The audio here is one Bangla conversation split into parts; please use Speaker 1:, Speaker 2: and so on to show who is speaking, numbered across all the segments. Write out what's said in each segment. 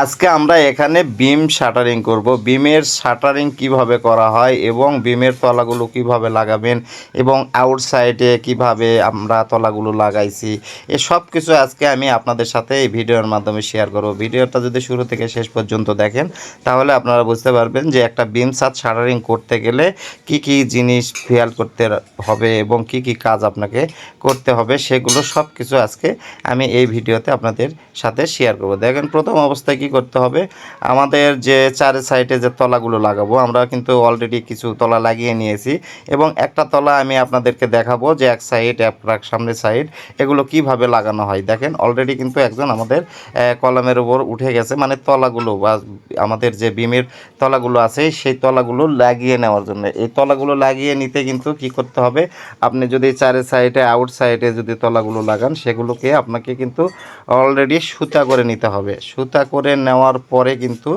Speaker 1: আজকে আমরা এখানে বিম শাটারিং করব। বিমের শাটারিং কীভাবে করা হয় এবং বিমের তলাগুলো কীভাবে লাগাবেন এবং আউটসাইডে কীভাবে আমরা তলাগুলো লাগাইছি, এ সব কিছু আজকে আমি আপনাদের সাথে এই ভিডিওর মাধ্যমে শেয়ার করব। ভিডিওটা যদি শুরু থেকে শেষ পর্যন্ত দেখেন, তাহলে আপনারা বুঝতে পারবেন যে একটা বিম ছাদ শাটারিং করতে গেলে কি কি জিনিস খেয়াল করতে হবে এবং কি কি কাজ আপনাকে করতে হবে, সেগুলো সব কিছু আজকে আমি এই ভিডিওতে আপনাদের সাথে শেয়ার করব। দেখেন, প্রথম অবস্থায় কি করতে হবে? আমাদের যে চার সাইডে যে তলাগুলো লাগাবো, আমরা কিন্তু অলরেডি কিছু তলা লাগিয়ে নিয়েছি এবং একটা তলা আমি আপনাদেরকে দেখাবো যে এক সাইড, এক সামনের সাইড, এগুলো কীভাবে লাগানো হয়। দেখেন অলরেডি কিন্তু একজন আমাদের কলমের উপর উঠে গেছে মানে তলাগুলো বা আমাদের যে বিমের তলাগুলো আছে, সেই তলাগুলো লাগিয়ে নেওয়ার জন্য। এই তলাগুলো লাগিয়ে নিতে কিন্তু কি করতে হবে? আপনি যদি চারে সাইডে, আউট সাইডে যদি তলাগুলো লাগান, সেগুলোকে আপনাকে কিন্তু অলরেডি সুতা করে নিতে হবে। সুতা করে নেওয়ার পরে কিন্তু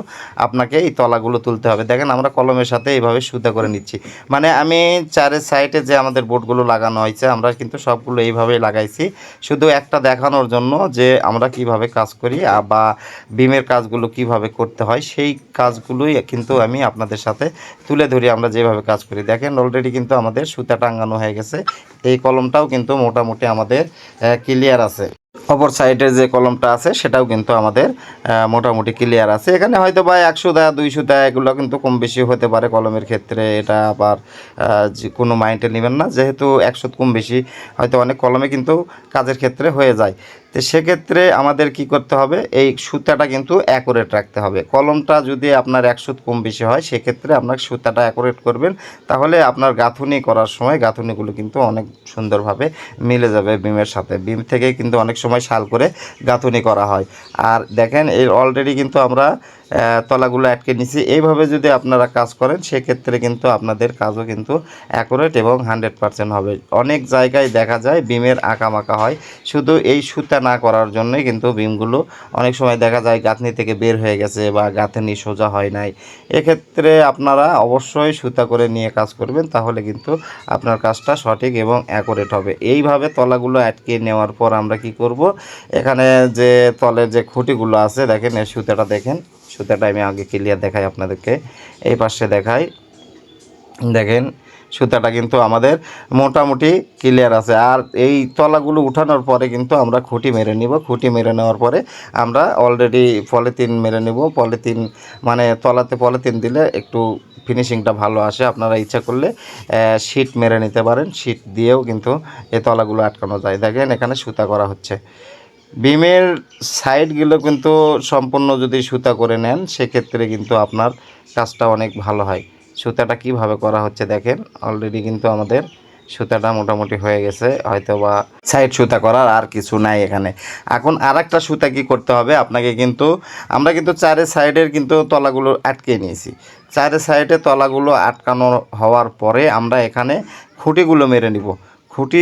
Speaker 1: আপনাকে এই তলাগুলো তুলতে হবে। দেখেন আমরা কলমের সাথে এইভাবে সুতা করে নিচ্ছি। মানে আমি চারের সাইডে যে আমাদের বোর্ডগুলো লাগানো হয়েছে, আমরা কিন্তু সবগুলো এইভাবেই লাগাইছি। শুধু একটা দেখানোর জন্য যে আমরা কীভাবে কাজ করি বা বিমের কাজগুলো কীভাবে করতে হয়, সেই কাজগুলোই কিন্তু আমি আপনাদের সাথে তুলে ধরি আমরা যেভাবে কাজ করি। দেখেন অলরেডি কিন্তু আমাদের সুতা টাঙ্গানো হয়ে গেছে। এই কলমটাও কিন্তু মোটামুটি আমাদের ক্লিয়ার আছে। অপর সাইডের যে কলমটা আছে, সেটাও কিন্তু আমাদের মোটামুটি ক্লিয়ার আছে। এখানে হয়তো বা একশো দা দুইশো দা এগুলো কিন্তু কম বেশি হতে পারে কলমের ক্ষেত্রে। এটা আবার কোনো মাইন্ডে নেবেন না। যেহেতু একশো কম বেশি, হয়তো অনেক কলমে কিন্তু কাজের ক্ষেত্রে হয়ে যায়। তো সেক্ষেত্রে আমাদের কি করতে হবে? এই সুতাটা কিন্তু অ্যাকুরেট রাখতে হবে। কলমটা যদি আপনার একশো কম বেশি হয়, সেক্ষেত্রে আপনার সুতাটা অ্যাকুরেট করবেন। তাহলে আপনার গাঁথুনি করার সময় গাঁথুনিগুলো কিন্তু অনেক সুন্দরভাবে মিলে যাবে বিমের সাথে। বিম থেকে কিন্তু অনেক সময় শাল করে গাঁথুনি করা হয়। আর দেখেন এর অলরেডি কিন্তু আমরা তলাগুলো আটকে নিছি। এইভাবে যদি আপনারা কাজ করেন, সেক্ষেত্রে কিন্তু আপনাদের কাজও কিন্তু অ্যাকুরেট এবং হান্ড্রেড পারসেন্ট হবে। অনেক জায়গায় দেখা যায় বিমের আঁকামাকা হয়। শুধু এই সুতা না করার জন্যই কিন্তু বিমগুলো অনেক সময় দেখা যায় গাঁথনি থেকে বের হয়ে গেছে বা গাঁথনি সোজা হয় নাই। এক্ষেত্রে আপনারা অবশ্যই সুতা করে নিয়ে কাজ করবেন, তাহলে কিন্তু আপনার কাজটা সঠিক এবং অ্যাকুরেট হবে। এইভাবে তলাগুলো আটকে নেওয়ার পর আমরা কি করব? এখানে যে তলের যে খুঁটিগুলো আছে, দেখেন এই সুতাটা দেখেন। সুতাটা আমি আগে ক্লিয়ার দেখাই আপনাদেরকে। এই পাশে দেখাই। দেখেন সুতাটা কিন্তু আমাদের মোটামুটি ক্লিয়ার আছে। আর এই তলাগুলো উঠানোর পরে কিন্তু আমরা খুঁটি মেরে নিব। খুঁটি মেরে নেওয়ার পরে আমরা অলরেডি পলিথিন মেরে নেব। পলিথিন মানে তলাতে পলিথিন দিলে একটু ফিনিশিংটা ভালো আসে। আপনারা ইচ্ছা করলে শিট মেরে নিতে পারেন। শিট দিয়েও কিন্তু এই তলাগুলো আটকানো যায়। দেখেন এখানে সুতা করা হচ্ছে। বিমের সাইডগুলো কিন্তু সম্পূর্ণ যদি সুতা করে নেন, সেক্ষেত্রে কিন্তু আপনার কাজটা অনেক ভালো হয়। সুতাটা কীভাবে করা হচ্ছে দেখেন। অলরেডি কিন্তু আমাদের সুতাটা মোটামুটি হয়ে গেছে হয়তো বা সাইড সুতা করার আর কিছু নাই এখানে। এখন আর একটা সুতা কি করতে হবে? আপনাকে কিন্তু, আমরা কিন্তু চারে সাইডের কিন্তু তলাগুলো আটকে নিয়েছি। চারে সাইডে তলাগুলো আটকানো হওয়ার পরে আমরা এখানে খুঁটিগুলো মেরে নিব। খুঁটি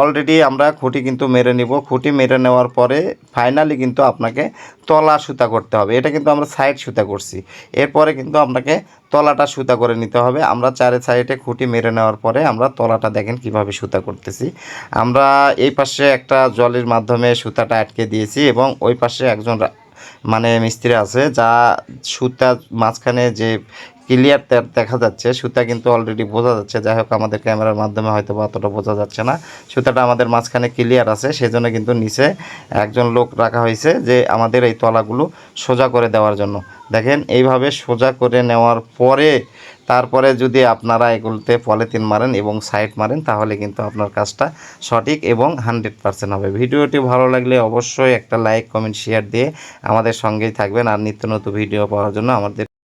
Speaker 1: অলরেডি আমরা খুঁটি কিন্তু মেরে নিব। খুঁটি মেরে নেওয়ার পরে ফাইনালি কিন্তু আপনাকে তলা সুতা করতে হবে। এটা কিন্তু আমরা সাইড সুতা করছি। এরপরে কিন্তু আপনাকে তলাটা সুতা করে নিতে হবে। আমরা চারে সাইডে খুঁটি মেরে নেওয়ার পরে আমরা তলাটা দেখেন কীভাবে সুতা করতেছি। আমরা এই পাশে একটা জলের মাধ্যমে সুতাটা আটকে দিয়েছি এবং ওই পাশে একজন মানে মিস্ত্রি আছে, যা সুতা মাঝখানে যে ক্লিয়ার দেখা যাচ্ছে, সুতা কিন্তু অলরেডি বোঝা যাচ্ছে। যাই হোক, আমাদের ক্যামেরার মাধ্যমে হয়তো অতটা বোঝা যাচ্ছে না। সুতাটা আমাদের মাঝখানে ক্লিয়ার আছে, সেজন্য কিন্তু নিচে একজন লোক রাখা হয়েছে যে আমাদের এই তলাগুলো সোজা করে দেওয়ার জন্য। দেখেন, এইভাবে সোজা করে নেওয়ার পরে, তারপরে যদি আপনারা এগুলোতে পলিথিন মারেন এবং সাইড মারেন, তাহলে কিন্তু আপনার কাজটা সঠিক এবং হান্ড্রেড পারসেন্ট হবে। ভিডিওটি ভালো লাগলে অবশ্যই একটা লাইক, কমেন্ট শেয়ার দিয়ে আমাদের সঙ্গেই থাকবেন। আর নিত্য নতুন ভিডিও পাওয়ার জন্য আমাদের